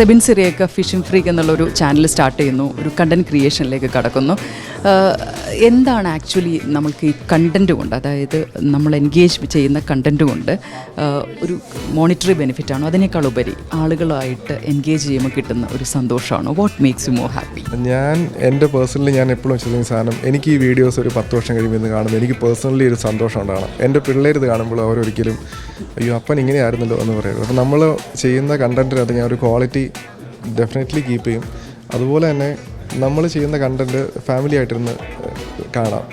സെബിൻ സിറിയൊക്കെ fishing freak എന്നുള്ളൊരു channel start ചെയ്യുന്നു. ഒരു കണ്ടന്റ് ക്രിയേഷനിലേക്ക് കടക്കുന്നു. എന്താണ് ആക്ച്വലി നമ്മൾക്ക് ഈ കണ്ടന്റ് കൊണ്ട് അതായത് നമ്മൾ എൻഗേജ് ചെയ്യുന്ന കണ്ടന്റ് കൊണ്ട് ഒരു മോണിറ്ററി ബെനിഫിറ്റ് ആണോ? അതിനേക്കാൾ ഉപരി ആളുകളായിട്ട് എൻഗേജ് ചെയ്യുമ്പോൾ കിട്ടുന്ന ഒരു സന്തോഷമാണോ? What makes you more happy ഞാൻ എന്റെ പേഴ്സണലി ഞാൻ എപ്പോഴും ചെയ്യുന്ന സാധനം എനിക്ക് ഈ വീഡിയോസ് ഒരു പത്ത് വർഷം കഴിയുമ്പോൾ കാണുമ്പോൾ എനിക്ക് പേഴ്സണലി ഒരു സന്തോഷം ഉണ്ടാകണം എന്റെ പിള്ളേർ ഇത് കാണുമ്പോൾ അവരൊരിക്കലും അയ്യോ അപ്പൻ ഇങ്ങനെയായിരുന്നല്ലോ എന്ന് പറയുന്നത് അപ്പോൾ നമ്മൾ ചെയ്യുന്ന കണ്ടന്റിനകത്ത് ഞാൻ ഒരു ക്വാളിറ്റി ഡെഫിനറ്റ്ലി കീപ്പ് ചെയ്യും. അതുപോലെ തന്നെ നമ്മൾ ചെയ്യുന്ന കണ്ടന്റ് ഫാമിലി ആയിട്ടിരുന്ന് കാണാം.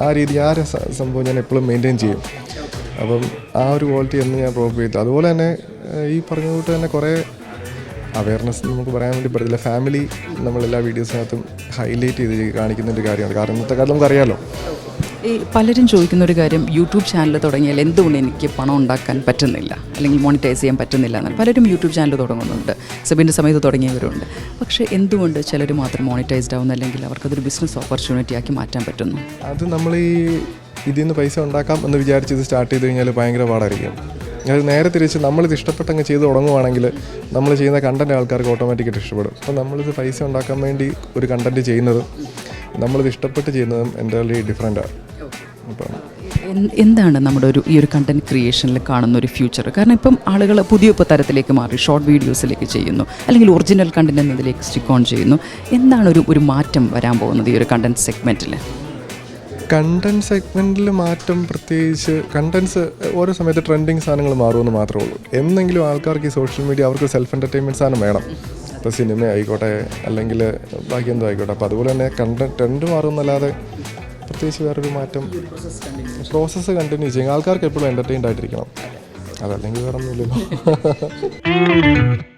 ആ രീതി ആ സംഭവം ഞാൻ എപ്പോഴും മെയിന്റെയിൻ ചെയ്യും. അപ്പം ആ ഒരു ക്വാളിറ്റി എന്ന് ഞാൻ പ്രോപ്പ് ചെയ്തു. അതുപോലെ തന്നെ ഈ പറഞ്ഞ കൂട്ട് തന്നെ കുറേ അവയർനെസ് നമുക്ക് പറയാൻ വേണ്ടി പറ്റത്തില്ല. ഫാമിലി നമ്മളെല്ലാ വീഡിയോസിനകത്തും ഹൈലൈറ്റ് ചെയ്ത് കാണിക്കുന്ന ഒരു കാര്യമാണ്. കാരണം ഇന്നത്തെ കാലം നമുക്കറിയാലോ ഈ പലരും ചോദിക്കുന്ന ഒരു കാര്യം യൂട്യൂബ് ചാനൽ തുടങ്ങിയാൽ എന്തുകൊണ്ട് എനിക്ക് പണം ഉണ്ടാക്കാൻ പറ്റുന്നില്ല? അല്ലെങ്കിൽ മോണിറ്റൈസ് ചെയ്യാൻ പറ്റുന്നില്ല എന്നാൽ പലരും യൂട്യൂബ് ചാനൽ തുടങ്ങുന്നുണ്ട്. സെബിന്റെ സമയത്ത് തുടങ്ങിയവരുണ്ട്. പക്ഷേ എന്തുകൊണ്ട് ചിലർ മാത്രം മോണിറ്റൈസ്ഡ് ആവുന്ന? അല്ലെങ്കിൽ അവർക്കതൊരു ബിസിനസ് ഓപ്പർച്യൂണിറ്റി ആക്കി മാറ്റാൻ പറ്റുന്നു? അത് നമ്മൾ ഈ ഇതിൽ നിന്ന് പൈസ ഉണ്ടാക്കാം എന്ന് വിചാരിച്ച് ഇത് സ്റ്റാർട്ട് ചെയ്ത് കഴിഞ്ഞാൽ ഭയങ്കര പാടായിരിക്കും. അത് നേരെ തിരിച്ച് നമ്മളിത് ഇഷ്ടപ്പെട്ടങ്ങ് ചെയ്ത് തുടങ്ങുവാണെങ്കിൽ നമ്മൾ ചെയ്യുന്ന കണ്ടന്റ് ആൾക്കാർക്ക് ഓട്ടോമാറ്റിക്കായിട്ട് ഇഷ്ടപ്പെടും. അപ്പോൾ നമ്മളിത് പൈസ ഉണ്ടാക്കാൻ വേണ്ടി ഒരു കണ്ടന്റ് ചെയ്യുന്നതും നമ്മളിത് ഇഷ്ടപ്പെട്ട് ചെയ്യുന്നതും എന്റെ ഡിഫറെന്റ് എൻ- എന്താണ് നമ്മുടെ ഒരു ഈ ഒരു കണ്ടന്റ് ക്രിയേഷനിൽ കാണുന്ന ഒരു ഫ്യൂച്ചർ കാരണം ഇപ്പം ആളുകൾ പുതിയ തരത്തിലേക്ക് മാറി ഷോർട്ട് വീഡിയോസിലേക്ക് ചെയ്യുന്നു അല്ലെങ്കിൽ ഒറിജിനൽ കണ്ടന്റ് എന്നതിലേക്ക് സ്റ്റിക്ക് ഓൺ ചെയ്യുന്നു. എന്താണ് ഒരു ഒരു മാറ്റം വരാൻ പോകുന്നത് ഈ ഒരു കണ്ടന്റ് സെഗ്മെന്റിൽ കണ്ടന്റ് സെഗ്മെന്റിൽ മാറ്റം പ്രത്യേകിച്ച് കണ്ടന്റ്സ് ഓരോ സമയത്ത് ട്രെൻഡിങ് സാധനങ്ങൾ മാറുമെന്ന് മാത്രമേ ഉള്ളൂ. എന്നെങ്കിലും ആൾക്കാർക്ക് ഈ സോഷ്യൽ മീഡിയ അവർക്ക് സെൽഫ് എന്റർടൈൻമെന്റ് സാധനം വേണം. ഇപ്പോൾ സിനിമ ആയിക്കോട്ടെ അല്ലെങ്കിൽ ബാക്കി എന്തോ ആയിക്കോട്ടെ. അപ്പോൾ അതുപോലെ തന്നെ കണ്ടന്റ് ട്രെൻഡ് മാറുമെന്നല്ലാതെ പ്രത്യേകിച്ച് വേറൊരു മാറ്റം. പ്രോസസ്സ് കണ്ടിന്യൂ ചെയ്യും. ആൾക്കാർക്ക് എപ്പോഴും എന്റർടൈൻഡ് ആയിട്ടിരിക്കണം. അതല്ലെങ്കിൽ വേറെ ഒന്നുമില്ലല്ലോ